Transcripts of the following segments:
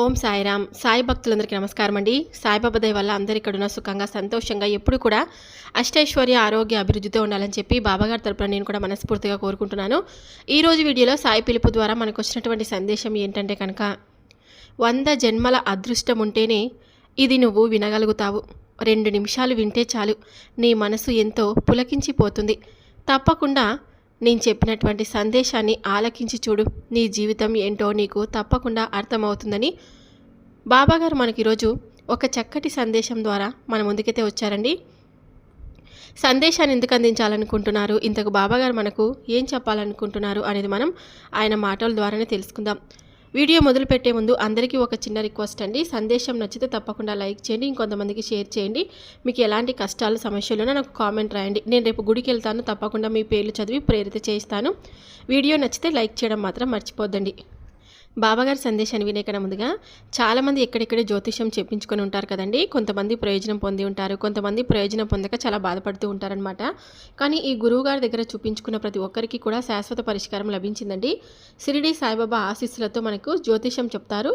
ఓం సాయిరామ్. సాయి భక్తులందరికీ నమస్కారం అండి. సాయిబాబా దయ వల్ల అందరు ఇక్కడ ఉన్న సుఖంగా సంతోషంగా ఎప్పుడు కూడా అష్టైశ్వర్య ఆరోగ్య అభివృద్ధితో ఉండాలని చెప్పి బాబాగారి తరపున నేను కూడా మనస్ఫూర్తిగా కోరుకుంటున్నాను. ఈరోజు వీడియోలో సాయి పిలుపు ద్వారా మనకు వచ్చినటువంటి సందేశం ఏంటంటే కనుక వంద జన్మల అదృష్టం ఉంటేనే ఇది నువ్వు వినగలుగుతావు. రెండు నిమిషాలు వింటే చాలు. నీ మనసు ఎంతో పులకించిపోతుంది. తప్పకుండా నేను చెప్పినటువంటి సందేశాన్ని ఆలకించి చూడు. నీ జీవితం ఏంటో నీకు తప్పకుండా అర్థమవుతుందని. బాబాగారు మనకి ఈరోజు ఒక చక్కటి సందేశం ద్వారా మన ముందుకైతే వచ్చారండి. సందేశాన్ని ఎందుకు అందించాలనుకుంటున్నారు? ఇంతకు బాబాగారు మనకు ఏం చెప్పాలనుకుంటున్నారు అనేది మనం ఆయన మాటల ద్వారానే తెలుసుకుందాం. వీడియో మొదలుపెట్టే ముందు అందరికీ ఒక చిన్న రిక్వెస్ట్ అండి. సందేశం నచ్చితే తప్పకుండా లైక్ చేయండి ఇంకొంతమందికి షేర్ చేయండి. మీకు ఎలాంటి కష్టాలు సమస్యలున్నా నాకు కామెంట్ రాయండి. నేను రేపు గుడికి వెళ్తాను తప్పకుండా మీ పేర్లు చదివి ప్రేరిత చేయిస్తాను. వీడియో నచ్చితే లైక్ చేయడం మాత్రం మర్చిపోద్దండి. బాబాగారి సందేశాన్ని వినేకన ముందుగా చాలామంది ఎక్కడెక్కడే జ్యోతిష్యం చెప్పించుకొని ఉంటారు కదండి. కొంతమంది ప్రయోజనం పొంది ఉంటారు కొంతమంది ప్రయోజనం పొందక చాలా బాధపడుతూ ఉంటారనమాట కానీ ఈ గురువు గారి దగ్గర చూపించుకున్న ప్రతి ఒక్కరికి కూడా శాశ్వత పరిష్కారం లభించిందండి. సిరిడి సాయిబాబా ఆశీస్సులతో మనకు జ్యోతిష్యం చెప్తారు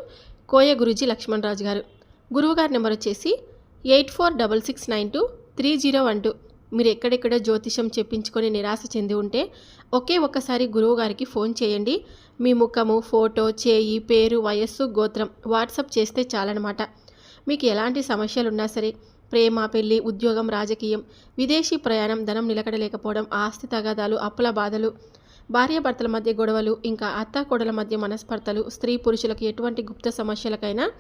కోయ గురుజీ లక్ష్మణ్ రాజు గారు. గురువుగారి నెంబర్ వచ్చేసి eight four double six nine two three zero one two. మీరు ఎక్కడెక్కడ జ్యోతిషం చెప్పించుకొని నిరాశ చెంది ఉంటే ఒకే ఒక్కసారి గురువుగారికి ఫోన్ చేయండి. మీ ముఖము ఫోటో చేయి పేరు వయస్సు గోత్రం వాట్సప్ చేస్తే చాలన్నమాట. మీకు ఎలాంటి సమస్యలు ఉన్నా సరే ప్రేమ పెళ్ళి ఉద్యోగం రాజకీయం విదేశీ ప్రయాణం ధనం నిలకడలేకపోవడం ఆస్తి తగాదాలు అప్పుల బాధలు భార్యాభర్తల మధ్య గొడవలు ఇంకా అత్త కోడల మధ్య మనస్పర్ధలు స్త్రీ పురుషులకు ఎటువంటి గుప్త సమస్యలకైనా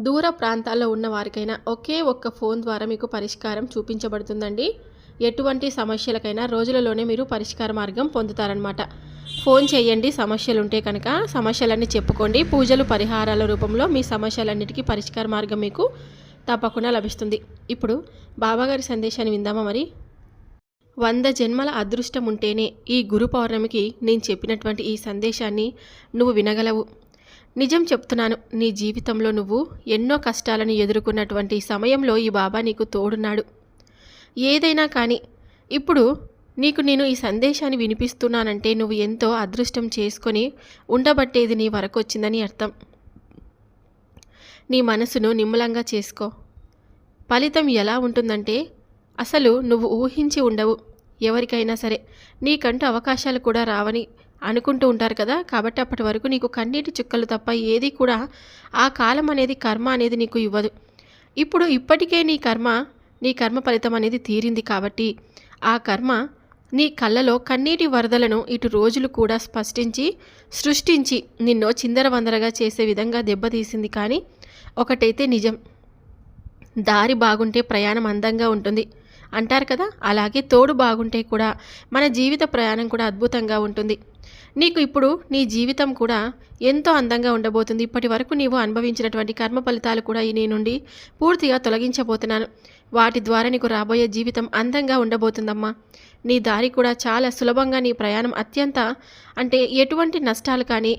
దూర ప్రాంతాల్లో ఉన్న వారికైనా ఒకే ఒక్క ఫోన్ ద్వారా మీకు పరిష్కారం చూపించబడుతుందండి. ఎటువంటి సమస్యలకైనా రోజులలోనే మీరు పరిష్కార మార్గం పొందుతారనమాట ఫోన్ చేయండి సమస్యలు ఉంటే కనుక సమస్యలన్నీ చెప్పుకోండి. పూజలు పరిహారాల రూపంలో మీ సమస్యలన్నిటికీ పరిష్కార మార్గం మీకు తప్పకుండా లభిస్తుంది. ఇప్పుడు బాబాగారి సందేశాన్ని విందామా మరి? వంద జన్మల అదృష్టం ఉంటేనే ఈ గురు పౌర్ణమికి నేను చెప్పినటువంటి ఈ సందేశాన్ని నువ్వు వినగలవు. నిజం చెప్తున్నాను నీ జీవితంలో నువ్వు ఎన్నో కష్టాలను ఎదుర్కొన్నటువంటి సమయంలో ఈ బాబా నీకు తోడున్నాడు. ఏదైనా కానీ ఇప్పుడు నీకు నేను ఈ సందేశాన్ని వినిపిస్తున్నానంటే నువ్వు ఎంతో అదృష్టం చేసుకొని ఉండబట్టేది నీ వరకు వచ్చిందని అర్థం. నీ మనసును నిమ్మలంగా చేసుకో. ఫలితం ఎలా ఉంటుందంటే అసలు నువ్వు ఊహించి ఉండవు. ఎవరికైనా సరే నీకంటూ అవకాశాలు కూడా రావని అనుకుంటూ ఉంటారు కదా కాబట్టి అప్పటి వరకు నీకు కన్నీటి చుక్కలు తప్ప ఏది కూడా ఆ కాలం అనేది కర్మ అనేది నీకు ఇవ్వదు. ఇప్పుడు ఇప్పటికే నీ కర్మ నీ కర్మ ఫలితం అనేది తీరింది కాబట్టి ఆ కర్మ నీ కళ్ళలో కన్నీటి వరదలను ఇటు రోజులు కూడా స్పష్టించి సృష్టించి నిన్నో చిందరవందరగా చేసే విధంగా దెబ్బతీసింది కానీ ఒకటైతే నిజం. దారి బాగుంటే ప్రయాణం అందంగా ఉంటుంది అంటారు కదా? అలాగే తోడు బాగుంటే కూడా మన జీవిత ప్రయాణం కూడా అద్భుతంగా ఉంటుంది. నీకు ఇప్పుడు నీ జీవితం కూడా ఎంతో అందంగా ఉండబోతుంది. ఇప్పటి వరకు నీవు అనుభవించినటువంటి కర్మ ఫలితాలు కూడా ఈ నీ నుండి పూర్తిగా తొలగించబోతున్నాను. వాటి ద్వారా నీకు రాబోయే జీవితం అందంగా ఉండబోతుందమ్మా. నీ దారి కూడా చాలా సులభంగా నీ ప్రయాణం అత్యంత అంటే ఎటువంటి నష్టాలు కానీ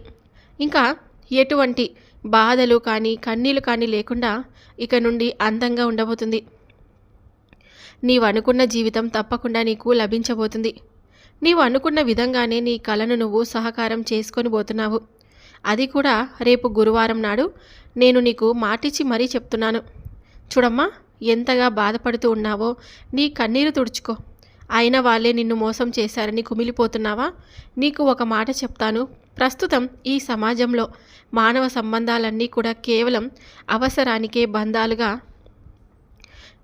ఇంకా ఎటువంటి బాధలు కానీ కన్నీలు కానీ లేకుండా ఇక నుండి అందంగా ఉండబోతుంది. నీవు అనుకున్న జీవితం తప్పకుండా నీకు లభించబోతుంది. నీవు అనుకున్న విధంగానే నీ కళను నువ్వు సహకారం చేసుకొని పోతున్నావు. అది కూడా రేపు గురువారం నాడు నేను నీకు మాటిచ్చి మరీ చెప్తున్నాను. చూడమ్మా ఎంతగా బాధపడుతూ ఉన్నావో నీ కన్నీరు తుడుచుకో. అయిన వాళ్ళే నిన్ను మోసం చేశారని కుమిలిపోతున్నావా? నీకు ఒక మాట చెప్తాను. ప్రస్తుతం ఈ సమాజంలో మానవ సంబంధాలన్నీ కూడా కేవలం అవసరానికే బంధాలుగా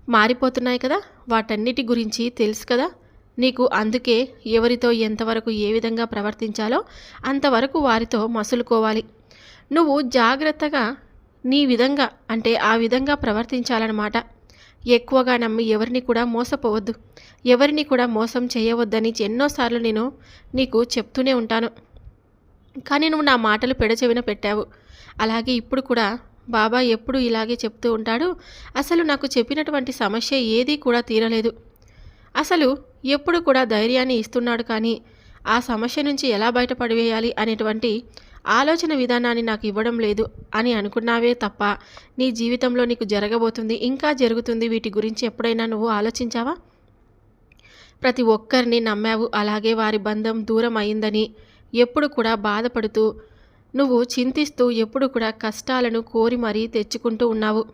మారిపోతున్నాయి కదా? వాటన్నిటి గురించి తెలుసు కదా? నీకు అందుకే ఎవరితో ఎంతవరకు ఏ విధంగా ప్రవర్తించాలో అంతవరకు వారితో మసులుకోవాలి. నువ్వు జాగ్రత్తగా నీ విధంగా అంటే ఆ విధంగా ప్రవర్తించాలన్నమాట. ఎక్కువగా నమ్మి ఎవరిని కూడా మోసపోవద్దు. ఎవరిని కూడా మోసం చేయవద్దని ఎన్నోసార్లు నేను నీకు చెప్తూనే ఉంటాను. కానీ నువ్వు నా మాటలు పెడచెవిన పెట్టావు. అలాగే ఇప్పుడు కూడా బాబా ఎప్పుడు ఇలాగే చెప్తూ ఉంటాడు. అసలు నాకు చెప్పినటువంటి సమస్య ఏదీ కూడా తీరలేదు. అసలు ఎప్పుడు కూడా ధైర్యాన్ని ఇస్తున్నాడు కానీ ఆ సమస్య నుంచి ఎలా బయటపడివేయాలి అనేటువంటి ఆలోచన విధానాన్ని నాకు ఇవ్వడం లేదు అని అనుకున్నావే తప్ప నీ జీవితంలో నీకు జరగబోతుంది ఇంకా జరుగుతుంది వీటి గురించి ఎప్పుడైనా నువ్వు ఆలోచించావా? ప్రతి ఒక్కరిని నమ్మావు అలాగే వారి బంధం దూరం అయిందని ఎప్పుడు కూడా బాధపడుతూ నువ్వు చింతిస్తూ ఎప్పుడు కూడా కష్టాలను కోరి మరీ తెచ్చుకుంటూ ఉన్నావు.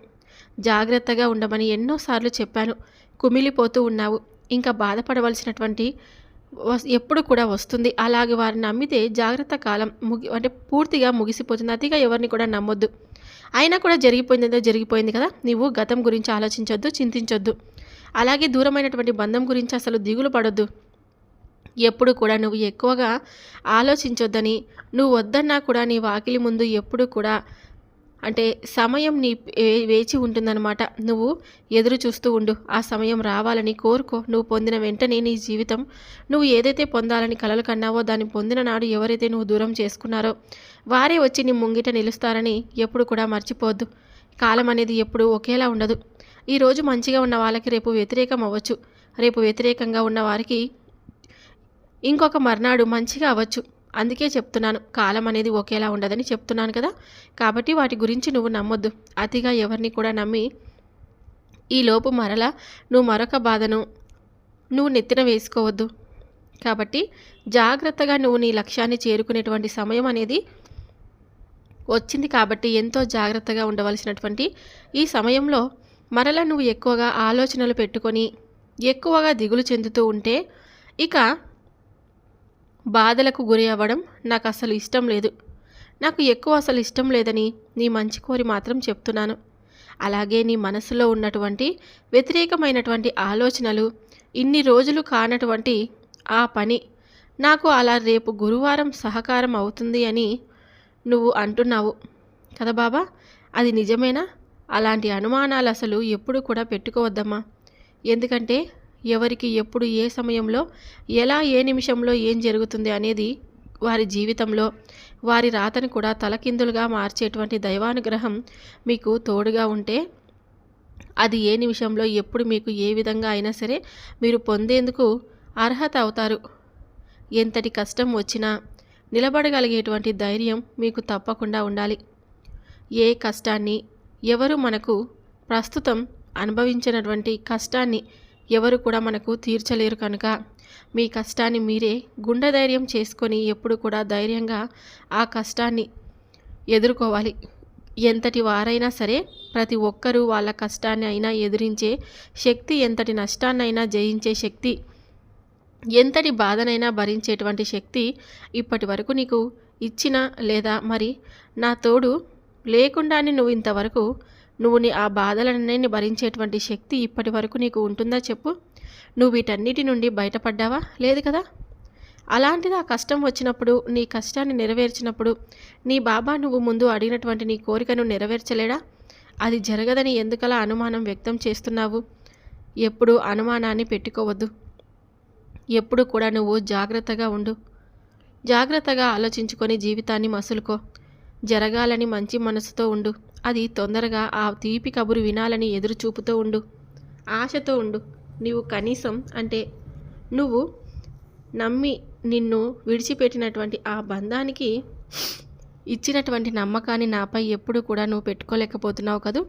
జాగ్రత్తగా ఉండమని ఎన్నోసార్లు చెప్పాను కుమిలిపోతూ ఉన్నావు ఇంకా బాధపడవలసినటువంటి ఎప్పుడు కూడా వస్తుంది. అలాగే వారిని నమ్మితే జాగ్రత్త కాలం ముగి అంటే పూర్తిగా ముగిసిపోతుంది. అతిగా ఎవరిని కూడా నమ్మొద్దు. అయినా కూడా జరిగిపోయింది జరిగిపోయింది కదా. నీవు గతం గురించి ఆలోచించొద్దు చింతించొద్దు. అలాగే దూరమైనటువంటి బంధం గురించి అసలు దిగులు పడొద్దు. ఎప్పుడు కూడా నువ్వు ఎక్కువగా ఆలోచించొద్దని నువ్వు వద్దన్నా కూడా నీ వాకిలి ముందు ఎప్పుడు కూడా అంటే సమయం నీ వే- వేచి ఉంటుందన్నమాట. నువ్వు ఎదురు చూస్తూ ఉండు. ఆ సమయం రావాలని కోరుకో. నువ్వు పొందిన వెంటనే నీ జీవితం నువ్వు ఏదైతే పొందాలని కలలు కన్నావో దాన్ని పొందిన నాడు ఎవరైతే నువ్వు దూరం చేసుకున్నారో వారే వచ్చి నీ ముంగిట నిలుస్తారని ఎప్పుడు కూడా మర్చిపోవద్దు కాలం అనేది ఎప్పుడు ఒకేలా ఉండదు. ఈరోజు మంచిగా ఉన్న వాళ్ళకి రేపు వ్యతిరేకం అవ్వచ్చు. రేపు వ్యతిరేకంగా ఉన్న వారికి ఇంకొక మర్నాడు మంచిగా అవ్వచ్చు. అందుకే చెప్తున్నాను కాలం అనేది ఒకేలా ఉండదని చెప్తున్నాను కదా. కాబట్టి వాటి గురించి నువ్వు నమ్మొద్దు. అతిగా ఎవరిని కూడా నమ్మి ఈ లోపు మరలా నువ్వు మరొక బాధను నువ్వు నెత్తిన వేసుకోవద్దు. కాబట్టి జాగ్రత్తగా నువ్వు నీ లక్ష్యాన్ని చేరుకునేటువంటి సమయం అనేది వచ్చింది కాబట్టి ఎంతో జాగ్రత్తగా ఉండవలసినటువంటి ఈ సమయంలో మరలా నువ్వు ఎక్కువగా ఆలోచనలు పెట్టుకొని ఎక్కువగా దిగులు చెందుతూ ఉంటే ఇక బాధలకు గురి అవ్వడం నాకు అసలు ఇష్టం లేదు. నాకు ఎక్కువ అసలు ఇష్టం లేదని నీ మంచి కోరి మాత్రం చెప్తున్నాను. అలాగే నీ మనసులో ఉన్నటువంటి వ్యతిరేకమైనటువంటి ఆలోచనలు ఇన్ని రోజులు కానటువంటి ఆ పని నాకు అలా రేపు గురువారం సహకారం అవుతుంది అని నువ్వు అంటున్నావు కదా బాబా? అది నిజమేనా? అలాంటి అనుమానాలు అసలు ఎప్పుడు కూడా పెట్టుకోవద్దమ్మా. ఎందుకంటే ఎవరికి ఎప్పుడు ఏ సమయంలో ఎలా ఏ నిమిషంలో ఏం జరుగుతుంది అనేది వారి జీవితంలో వారి రాతను కూడా తలకిందులుగా మార్చేటువంటి దైవానుగ్రహం మీకు తోడుగా ఉంటే అది ఏ నిమిషంలో ఎప్పుడు మీకు ఏ విధంగా అయినా సరే మీరు పొందేందుకు అర్హత అవుతారు. ఎంతటి కష్టం వచ్చినా నిలబడగలిగేటువంటి ధైర్యం మీకు తప్పకుండా ఉండాలి. ఏ కష్టాన్ని ఎవరు మనకు ప్రస్తుతం అనుభవించినటువంటి కష్టాన్ని ఎవరు కూడా మనకు తీర్చలేరు కనుక మీ కష్టాన్ని మీరే గుండె ధైర్యం చేసుకొని ఎప్పుడు కూడా ధైర్యంగా ఆ కష్టాన్ని ఎదుర్కోవాలి. ఎంతటి వారైనా సరే ప్రతి ఒక్కరూ వాళ్ళ కష్టాన్ని అయినా ఎదిరించే శక్తి ఎంతటి నష్టాన్నైనా జయించే శక్తి ఎంతటి బాధనైనా భరించేటువంటి శక్తి ఇప్పటి వరకు నీకు ఇచ్చిన లేదా మరి నా తోడు లేకుండానే నువ్వు ఇంతవరకు నువ్వు నీ ఆ బాధలన్నీ భరించేటువంటి శక్తి ఇప్పటి వరకు నీకు ఉంటుందా చెప్పు. నువ్వు వీటన్నిటి నుండి బయటపడ్డావా? లేదు కదా? అలాంటిది ఆ కష్టం వచ్చినప్పుడు నీ కష్టాన్ని నెరవేర్చినప్పుడు నీ బాబా నువ్వు ముందు అడిగినటువంటి నీ కోరికను నెరవేర్చలేడా? అది జరగదని ఎందుకలా అనుమానం వ్యక్తం చేస్తున్నావు? ఎప్పుడు అనుమానాన్ని పెట్టుకోవద్దు. ఎప్పుడు కూడా నువ్వు జాగ్రత్తగా ఉండు. జాగ్రత్తగా ఆలోచించుకొని జీవితాన్ని మసులుకో. జరగాలని మంచి మనసుతో ఉండు. అది తొందరగా ఆ తీపి కబురు వినాలని ఎదురు చూపుతూ ఉండు. ఆశతో ఉండు. నీవు కనీసం అంటే నువ్వు నమ్మి నిన్ను విడిచిపెట్టినటువంటి ఆ బంధానికి ఇచ్చినటువంటి నమ్మకాన్ని నాపై ఎప్పుడు కూడా నువ్వు పెట్టుకోలేకపోతున్నావు కదూ?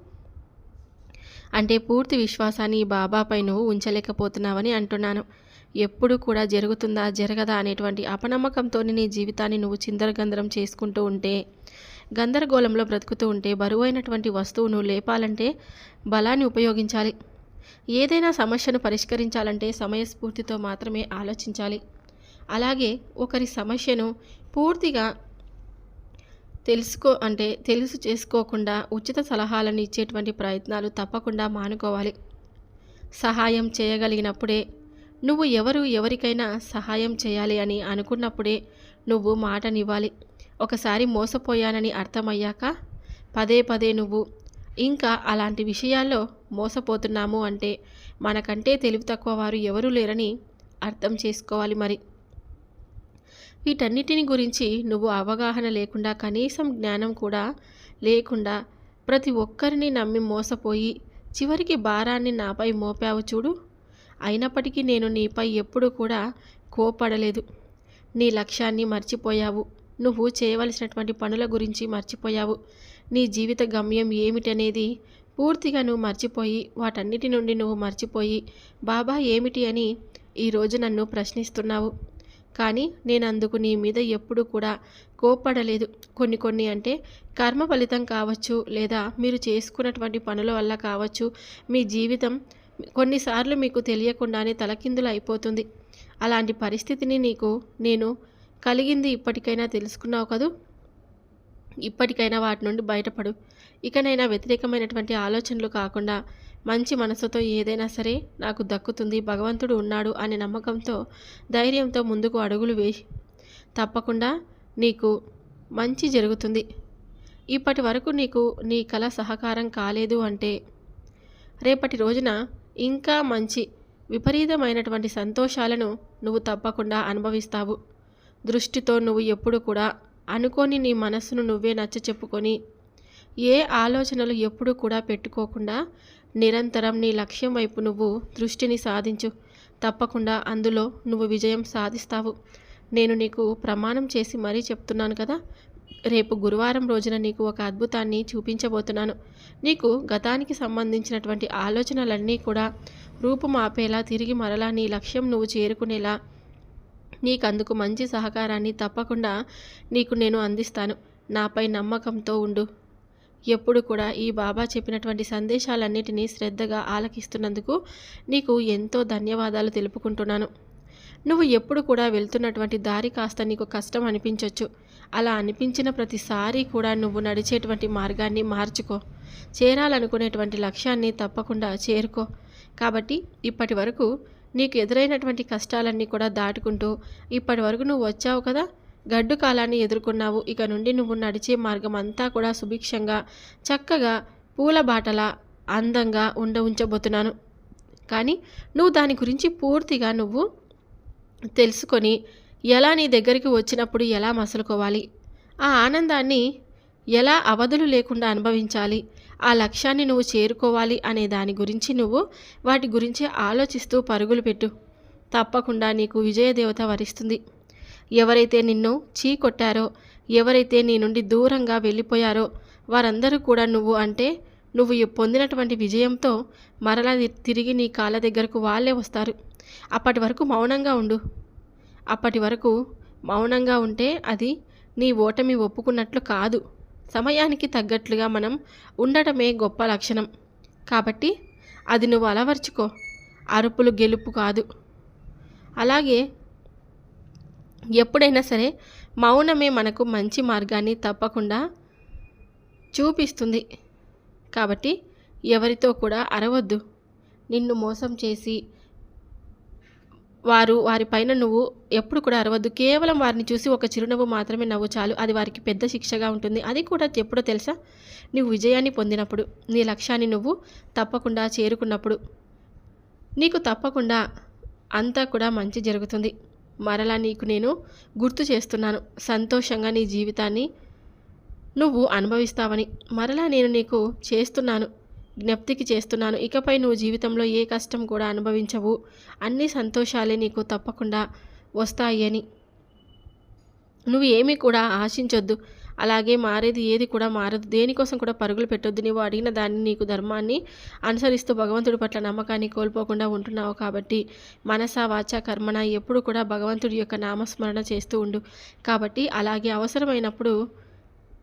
అంటే పూర్తి విశ్వాసాన్ని ఈ బాబాపై నువ్వు ఉంచలేకపోతున్నావని అంటున్నాను. ఎప్పుడు కూడా జరుగుతుందా జరగదా అనేటువంటి అపనమ్మకంతో నీ జీవితాన్ని నువ్వు చిందరగందరం చేసుకుంటూ ఉంటే గందరగోళంలో బ్రతుకుతూ ఉంటే బరువైనటువంటి వస్తువును లేపాలంటే బలాన్ని ఉపయోగించాలి. ఏదైనా సమస్యను పరిష్కరించాలంటే సమయస్ఫూర్తితో మాత్రమే ఆలోచించాలి. అలాగే ఒకరి సమస్యను పూర్తిగా తెలుసుకో అంటే తెలుసు చేసుకోకుండా ఉచిత సలహాలను ఇచ్చేటువంటి ప్రయత్నాలు తప్పకుండా మానుకోవాలి. సహాయం చేయగలిగినప్పుడే నువ్వు ఎవరు ఎవరికైనా సహాయం చేయాలి అని అనుకున్నప్పుడే నువ్వు మాటనివ్వాలి. ఒకసారి మోసపోయానని అర్థమయ్యాక పదే పదే నువ్వు ఇంకా అలాంటి విషయాల్లో మోసపోతున్నాము అంటే మనకంటే తెలివి తక్కువ వారు ఎవరూ లేరని అర్థం చేసుకోవాలి మరి. వీటన్నిటిని గురించి నువ్వు అవగాహన లేకుండా కనీసం జ్ఞానం కూడా లేకుండా ప్రతి ఒక్కరిని నమ్మి మోసపోయి చివరికి భారాన్ని నాపై మోపావు చూడు. అయినప్పటికీ నేను నీపై ఎప్పుడూ కూడా కోపడలేదు నీ లక్ష్యాన్ని మర్చిపోయావు. నువ్వు చేయవలసినటువంటి పనుల గురించి మర్చిపోయావు. నీ జీవిత గమ్యం ఏమిటనేది పూర్తిగా నువ్వు మర్చిపోయి వాటన్నిటి నుండి నువ్వు మర్చిపోయి బాబా ఏమిటి అని ఈరోజు నన్ను ప్రశ్నిస్తున్నావు. కానీ నేను అందుకు నీ మీద ఎప్పుడూ కూడా కోప్పడలేదు. కొన్ని కొన్ని అంటే కర్మ ఫలితం కావచ్చు లేదా మీరు చేసుకున్నటువంటి పనుల వల్ల కావచ్చు. మీ జీవితం కొన్నిసార్లు మీకు తెలియకుండానే తలకిందులు అయిపోతుంది. అలాంటి పరిస్థితిని నీకు నేను కలిగింది ఇప్పటికైనా తెలుసుకున్నావు కదూ? ఇప్పటికైనా వాటి నుండి బయటపడు. ఇకనైనా వ్యతిరేకమైనటువంటి ఆలోచనలు కాకుండా మంచి మనసుతో ఏదైనా సరే నాకు దక్కుతుంది భగవంతుడు ఉన్నాడు అనే నమ్మకంతో ధైర్యంతో ముందుకు అడుగులు వేసి తప్పకుండా నీకు మంచి జరుగుతుంది. ఇప్పటి వరకు నీకు నీ కళ సహకారం కాలేదు అంటే రేపటి రోజున ఇంకా మంచి విపరీతమైనటువంటి సంతోషాలను నువ్వు తప్పకుండా అనుభవిస్తావు. దృష్టితో నువ్వు ఎప్పుడు కూడా అనుకోని నీ మనస్సును నువ్వే నచ్చ చెప్పుకొని ఏ ఆలోచనలు ఎప్పుడు కూడా పెట్టుకోకుండా నిరంతరం నీ లక్ష్యం వైపు నువ్వు దృష్టిని సాధించు. తప్పకుండా అందులో నువ్వు విజయం సాధిస్తావు. నేను నీకు ప్రమాణం చేసి మరీ చెప్తున్నాను కదా. రేపు గురువారం రోజున నీకు ఒక అద్భుతాన్ని చూపించబోతున్నాను. నీకు గతానికి సంబంధించినటువంటి ఆలోచనలన్నీ కూడా రూపుమాపేలా తిరిగి మరలా నీ లక్ష్యం నువ్వు చేరుకునేలా నీకు అందుకు మంచి సహకారాన్ని తప్పకుండా నీకు నేను అందిస్తాను. నాపై నమ్మకంతో ఉండు. ఎప్పుడు కూడా ఈ బాబా చెప్పినటువంటి సందేశాలన్నిటినీ శ్రద్ధగా ఆలకిస్తున్నందుకు నీకు ఎంతో ధన్యవాదాలు తెలుపుకుంటున్నాను. నువ్వు ఎప్పుడు కూడా వెళ్తున్నటువంటి దారి కాస్త నీకు కష్టం అనిపించవచ్చు అలా అనిపించిన ప్రతిసారి కూడా నువ్వు నడిచేటువంటి మార్గాన్ని మార్చుకో. చేరాలనుకునేటువంటి లక్ష్యాన్ని తప్పకుండా చేరుకో. కాబట్టి ఇప్పటి వరకు నీకు ఎదురైనటువంటి కష్టాలన్నీ కూడా దాటుకుంటూ ఇప్పటి వరకు నువ్వు వచ్చావు కదా? గడ్డు కాలాన్ని ఎదుర్కొన్నావు. ఇక నుండి నువ్వు నడిచే మార్గం అంతా కూడా సుభిక్షంగా చక్కగా పూల బాటల అందంగా ఉండ ఉంచబోతున్నాను. కానీ నువ్వు దాని గురించి పూర్తిగా నువ్వు తెలుసుకొని ఎలా నీ దగ్గరికి వచ్చినప్పుడు ఎలా మసలుకోవాలి? ఆ ఆనందాన్ని ఎలా అవధులు లేకుండా అనుభవించాలి? ఆ లక్ష్యాన్ని నువ్వు చేరుకోవాలి అనే దాని గురించి నువ్వు వాటి గురించి ఆలోచిస్తూ పరుగులు పెట్టు. తప్పకుండా నీకు విజయదేవత వరిస్తుంది. ఎవరైతే నిన్ను చీ కొట్టారో ఎవరైతే నీ నుండి దూరంగా వెళ్ళిపోయారో వారందరూ కూడా నువ్వు అంటే నువ్వు పొందినటువంటి విజయంతో మరలా తిరిగి నీ కాళ్ళ దగ్గరకు వాళ్ళే వస్తారు. అప్పటి వరకు మౌనంగా ఉండు. అప్పటి వరకు మౌనంగా ఉంటే అది నీ ఓటమి ఒప్పుకున్నట్లు కాదు. సమయానికి తగ్గట్లుగా మనం ఉండటమే గొప్ప లక్షణం. కాబట్టి అది నువ్వు అలవర్చుకో. అరుపులు గెలుపు కాదు. అలాగే ఎప్పుడైనా సరే మౌనమే మనకు మంచి మార్గాన్ని తప్పకుండా చూపిస్తుంది. కాబట్టి ఎవరితో కూడా అరవద్దు. నిన్ను మోసం చేసి వారు వారిపైన నువ్వు ఎప్పుడు కూడా అరవద్దు. కేవలం వారిని చూసి ఒక చిరునవ్వు మాత్రమే నవ్వు చాలు. అది వారికి పెద్ద శిక్షగా ఉంటుంది. అది కూడా ఎప్పుడో తెలుసా? నువ్వు విజయాన్ని పొందినప్పుడు నీ లక్ష్యాన్ని నువ్వు తప్పకుండా చేరుకున్నప్పుడు. నీకు తప్పకుండా అంతా కూడా మంచి జరుగుతుంది. మరలా నీకు నేను గుర్తు చేస్తున్నాను. సంతోషంగా నీ జీవితాన్ని నువ్వు అనుభవిస్తావని. మరలా నేను నీకు చేస్తున్నాను. జ్ఞప్తికి చేస్తున్నాను. ఇకపై నువ్వు జీవితంలో ఏ కష్టం కూడా అనుభవించవు. అన్ని సంతోషాలే నీకు తప్పకుండా వస్తాయి అని నువ్వు ఏమీ కూడా ఆశించొద్దు. అలాగే మారేది ఏది కూడా మారదు. దేనికోసం కూడా పరుగులు పెట్టొద్దు. నీవు అడిగిన దాన్ని నీకు ధర్మాన్ని అనుసరిస్తూ భగవంతుడి పట్ల నమ్మకాన్ని కోల్పోకుండా ఉంటున్నావు కాబట్టి మనస వాచ కర్మన ఎప్పుడు కూడా భగవంతుడి యొక్క నామస్మరణ చేస్తూ ఉండు. కాబట్టి అలాగే అవసరమైనప్పుడు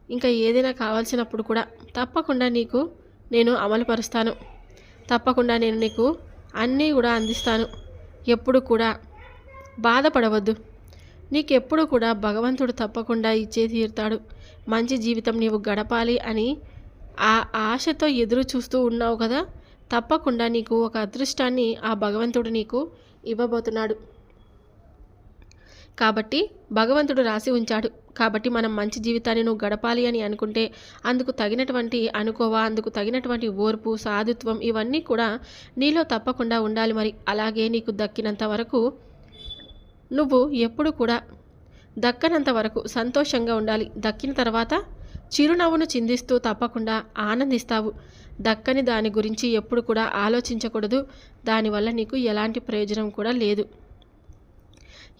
ఇంకా ఏదైనా కావాల్సినప్పుడు కూడా తప్పకుండా నీకు నేను అమలుపరుస్తాను. తప్పకుండా నేను నీకు అన్నీ కూడా అందిస్తాను. ఎప్పుడు కూడా బాధపడవద్దు. నీకెప్పుడు కూడా భగవంతుడు తప్పకుండా ఇచ్చే తీరుతాడు. మంచి జీవితం నీవు గడపాలి అని ఆ ఆశతో ఎదురు చూస్తూ ఉన్నావు కదా? తప్పకుండా నీకు ఒక అదృష్టాన్ని ఆ భగవంతుడు నీకు ఇవ్వబోతున్నాడు. కాబట్టి భగవంతుడు రాసి ఉంచాడు. కాబట్టి మనం మంచి జీవితాన్ని నువ్వు గడపాలి అని అనుకుంటే అందుకు తగినటువంటి అనుకోవా అందుకు తగినటువంటి ఓర్పు సాధుత్వం ఇవన్నీ కూడా నీలో తప్పకుండా ఉండాలి మరి. అలాగే నీకు దక్కినంత వరకు నువ్వు ఎప్పుడు కూడా దక్కనంత వరకు సంతోషంగా ఉండాలి. దక్కిన తర్వాత చిరునవ్వును చిందిస్తూ తప్పకుండా ఆనందిస్తావు. దక్కని దాని గురించి ఎప్పుడు కూడా ఆలోచించకూడదు. దానివల్ల నీకు ఎలాంటి ప్రయోజనం కూడా లేదు.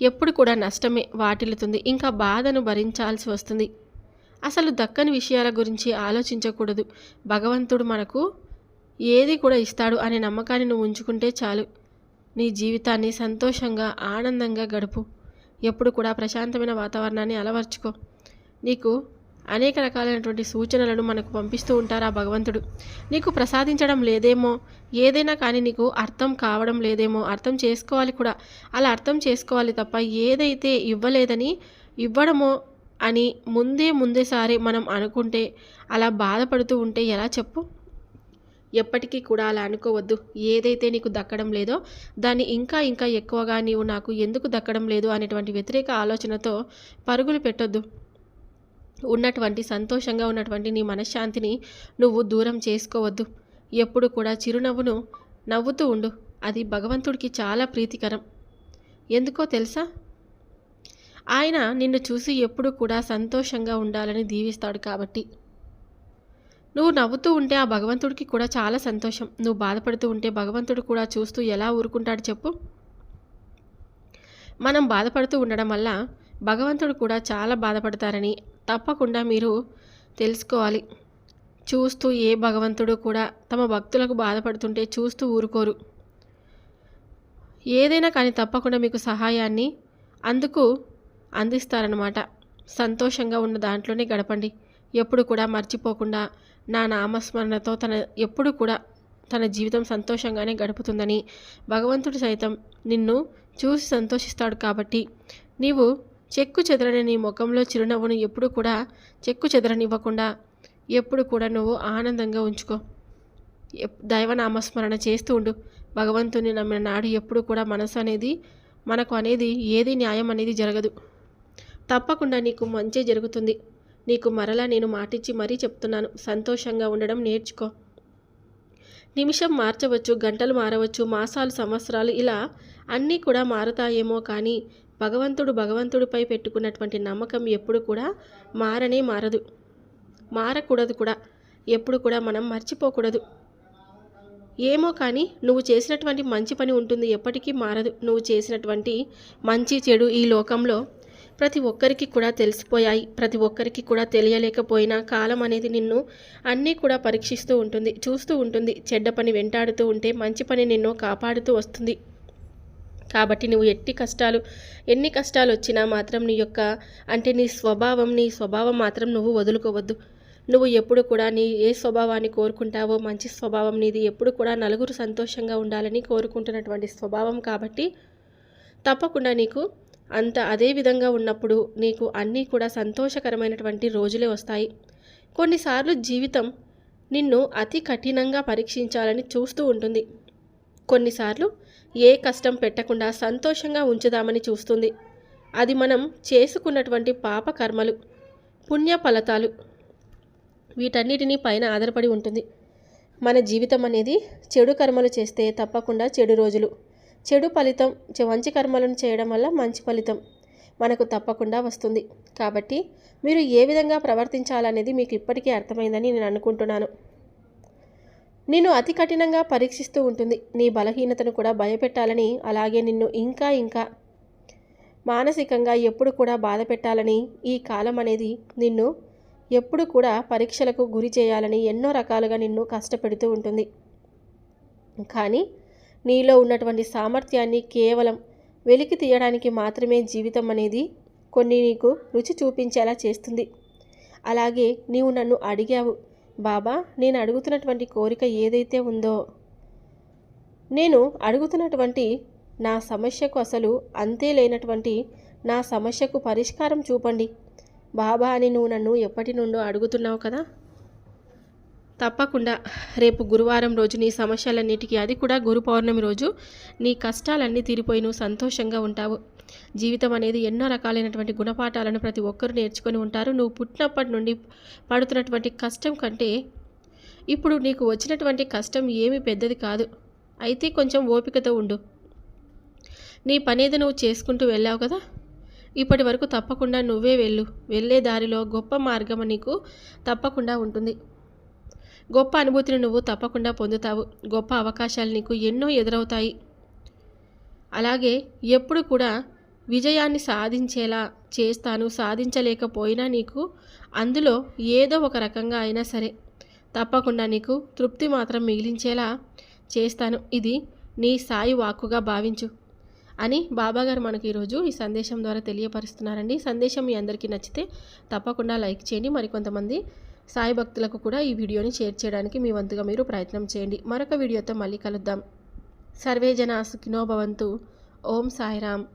ఎప్పుడు కూడా నష్టమే వాటిల్లుతుంది. ఇంకా బాధను భరించాల్సి వస్తుంది. అసలు దక్కని విషయాల గురించి ఆలోచించకూడదు. భగవంతుడు మనకు ఏది కూడా ఇస్తాడు అనే నమ్మకాన్ని నువ్వు ఉంచుకుంటే చాలు. నీ జీవితాన్ని సంతోషంగా ఆనందంగా గడుపు. ఎప్పుడు కూడా ప్రశాంతమైన వాతావరణాన్ని అలవర్చుకో. నీకు అనేక రకాలైనటువంటి సూచనలను మనకు పంపిస్తూ ఉంటారు ఆ భగవంతుడు? నీకు ప్రసాదించడం లేదేమో? ఏదైనా కానీ నీకు అర్థం కావడం లేదేమో? అర్థం చేసుకోవాలి కూడా. అలా అర్థం చేసుకోవాలి తప్ప ఏదైతే ఇవ్వలేదని ఇవ్వడమో అని ముందే ముందేసారి మనం అనుకుంటే అలా బాధపడుతూ ఉంటే ఎలా చెప్పు? ఎప్పటికీ కూడా అలా అనుకోవద్దు. ఏదైతే నీకు దక్కడం లేదో దాన్ని ఇంకా ఇంకా ఎక్కువగా నీవు నాకు ఎందుకు దక్కడం లేదు అనేటువంటి వ్యతిరేక ఆలోచనతో పరుగులు పెట్టొద్దు. ఉన్నటువంటి సంతోషంగా ఉన్నటువంటి నీ మనశ్శాంతిని నువ్వు దూరం చేసుకోవద్దు. ఎప్పుడు కూడా చిరునవ్వును నవ్వుతూ ఉండు. అది భగవంతుడికి చాలా ప్రీతికరం. ఎందుకో తెలుసా? ఆయన నిన్ను చూసి ఎప్పుడు కూడా సంతోషంగా ఉండాలని దీవిస్తాడు కాబట్టి. నువ్వు నవ్వుతూ ఉంటే ఆ భగవంతుడికి కూడా చాలా సంతోషం. నువ్వు బాధపడుతూ ఉంటే భగవంతుడు కూడా చూస్తూ ఎలా ఊరుకుంటాడు చెప్పు? మనం బాధపడుతూ ఉండడం వల్ల భగవంతుడు కూడా చాలా బాధపడతారని తప్పకుండా మీరు తెలుసుకోవాలి. చూస్తూ ఏ భగవంతుడు కూడా తమ భక్తులకు బాధపడుతుంటే చూస్తూ ఊరుకోరు. ఏదైనా కానీ తప్పకుండా మీకు సహాయాన్ని అందుకు అందిస్తారనమాట సంతోషంగా ఉన్న దాంట్లోనే గడపండి. ఎప్పుడు కూడా మర్చిపోకుండా నా నామస్మరణతో తన ఎప్పుడు కూడా తన జీవితం సంతోషంగానే గడుపుతుందని భగవంతుడు సైతం నిన్ను చూసి సంతోషిస్తాడు కాబట్టి నీవు చెక్కు చెదరని నీ ముఖంలో చిరునవ్వును ఎప్పుడు కూడా చెక్కు చెదరనివ్వకుండా ఎప్పుడు కూడా నువ్వు ఆనందంగా ఉంచుకో. ఎప్- దైవనామస్మరణ చేస్తూ ఉండు. భగవంతుని నమ్మిన నాడు ఎప్పుడు కూడా మనసు అనేది మనకు అనేది ఏది న్యాయం అనేది జరగదు. తప్పకుండా నీకు మంచి జరుగుతుంది. నీకు మరలా నేను మాటిచ్చి మరీ చెప్తున్నాను. సంతోషంగా ఉండడం నేర్చుకో. నిమిషం మార్చవచ్చు గంటలు మారవచ్చు మాసాలు సంవత్సరాలు ఇలా అన్నీ కూడా మారుతాయేమో కానీ భగవంతుడు భగవంతుడిపై పెట్టుకున్నటువంటి నమ్మకం ఎప్పుడు కూడా మారనే మారదు. మారకూడదు కూడా. ఎప్పుడు కూడా మనం మర్చిపోకూడదు. ఏమో కానీ నువ్వు చేసినటువంటి మంచి పని ఉంటుంది ఎప్పటికీ మారదు. నువ్వు చేసినటువంటి మంచి చెడు ఈ లోకంలో ప్రతి ఒక్కరికి కూడా తెలిసిపోయాయి. ప్రతి ఒక్కరికి కూడా తెలియలేకపోయినా కాలం అనేది నిన్ను అన్నీ కూడా పరీక్షిస్తూ ఉంటుంది చూస్తూ ఉంటుంది. చెడ్డ పని వెంటాడుతూ ఉంటే మంచి పని నిన్ను కాపాడుతూ వస్తుంది. కాబట్టి నువ్వు ఎట్టి కష్టాలు ఎన్ని కష్టాలు వచ్చినా మాత్రం నీ యొక్క అంటే నీ స్వభావం నీ స్వభావం మాత్రం నువ్వు వదులుకోవద్దు. నువ్వు ఎప్పుడు కూడా నీ ఏ స్వభావాన్ని కోరుకుంటావో మంచి స్వభావం నీది ఎప్పుడు కూడా నలుగురు సంతోషంగా ఉండాలని కోరుకుంటున్నటువంటి స్వభావం కాబట్టి తప్పకుండా నీకు అంత అదే విధంగా ఉన్నప్పుడు నీకు అన్నీ కూడా సంతోషకరమైనటువంటి రోజులే వస్తాయి. కొన్నిసార్లు జీవితం నిన్ను అతి కఠినంగా పరీక్షించాలని చూస్తూ ఉంటుంది. కొన్నిసార్లు ఏ కష్టం పెట్టకుండా సంతోషంగా ఉంచుదామని చూస్తుంది. అది మనం చేసుకున్నటువంటి పాప కర్మలు పుణ్య ఫలతాలు. వీటన్నిటినీ పైన ఆధారపడి ఉంటుంది. మన జీవితం అనేది చెడు కర్మలు చేస్తే తప్పకుండా చెడు రోజులు. చెడు ఫలితం మంచి కర్మలను చేయడం వల్ల మంచి ఫలితం మనకు తప్పకుండా వస్తుంది. కాబట్టి మీరు ఏ విధంగా ప్రవర్తించాలనేది మీకు ఇప్పటికీ అర్థమైందని నేను అనుకుంటున్నాను. నిన్ను అతి కఠినంగా పరీక్షిస్తూ ఉంటుంది. నీ బలహీనతను కూడా భయపెట్టాలని అలాగే నిన్ను ఇంకా ఇంకా మానసికంగా ఎప్పుడు కూడా బాధ పెట్టాలని ఈ కాలం అనేది నిన్ను ఎప్పుడు కూడా పరీక్షలకు గురి చేయాలని ఎన్నో రకాలుగా నిన్ను కష్టపెడుతూ ఉంటుంది. కానీ నీలో ఉన్నటువంటి సామర్థ్యాన్ని కేవలం వెలికి తీయడానికి మాత్రమే జీవితం అనేది కొన్ని నీకు రుచి చూపించేలా చేస్తుంది. అలాగే నీవు నన్ను అడిగావు. బాబా నేను అడుగుతున్నటువంటి కోరిక ఏదైతే ఉందో నేను అడుగుతున్నటువంటి నా సమస్యకు అసలు అంతే లేనటువంటి నా సమస్యకు పరిష్కారం చూపండి. బాబా అని నువ్వు నన్ను ఎప్పటి నుండో అడుగుతున్నావు కదా? తప్పకుండా. రేపు గురువారం రోజు నీ సమస్యలన్నిటికీ అది కూడా గురు పౌర్ణమి రోజు నీ కష్టాలన్నీ తీరిపోయి నువ్వు సంతోషంగా ఉంటావు. జీవితం అనేది ఎన్నో రకాలైనటువంటి గుణపాఠాలను ప్రతి ఒక్కరూ నేర్చుకొని ఉంటారు. నువ్వు పుట్టినప్పటి నుండి పడుతున్నటువంటి కష్టం కంటే ఇప్పుడు నీకు వచ్చినటువంటి కష్టం ఏమీ పెద్దది కాదు. అయితే కొంచెం ఓపికతో ఉండు. నీ పనేది నువ్వు చేసుకుంటూ వెళ్ళావు కదా? ఇప్పటి వరకు తప్పకుండా నువ్వే వెళ్ళు. వెళ్ళే దారిలో గొప్ప మార్గం నీకు తప్పకుండా ఉంటుంది. గొప్ప అనుభూతిని నువ్వు తప్పకుండా పొందుతావు. గొప్ప అవకాశాలు నీకు ఎన్నో ఎదురవుతాయి. అలాగే ఎప్పుడు కూడా విజయాన్ని సాధించేలా చేస్తాను సాధించలేకపోయినా నీకు అందులో ఏదో ఒక రకంగా అయినా సరే తప్పకుండా నీకు తృప్తి మాత్రం మిగిలించేలా చేస్తాను. ఇది నీ సాయి వాక్కుగా భావించు అని బాబాగారు మనకి ఈరోజు ఈ సందేశం ద్వారా తెలియపరుస్తున్నారండి. సందేశం మీ అందరికీ నచ్చితే తప్పకుండా లైక్ చేయండి. మరికొంతమంది సాయి భక్తులకు కూడా ఈ వీడియోని షేర్ చేయడానికి మీ వంతుగా మీరు ప్రయత్నం చేయండి. మరొక వీడియోతో మళ్ళీ కలుద్దాం. సర్వే జన సుఖినో ఓం సాయిరామ్.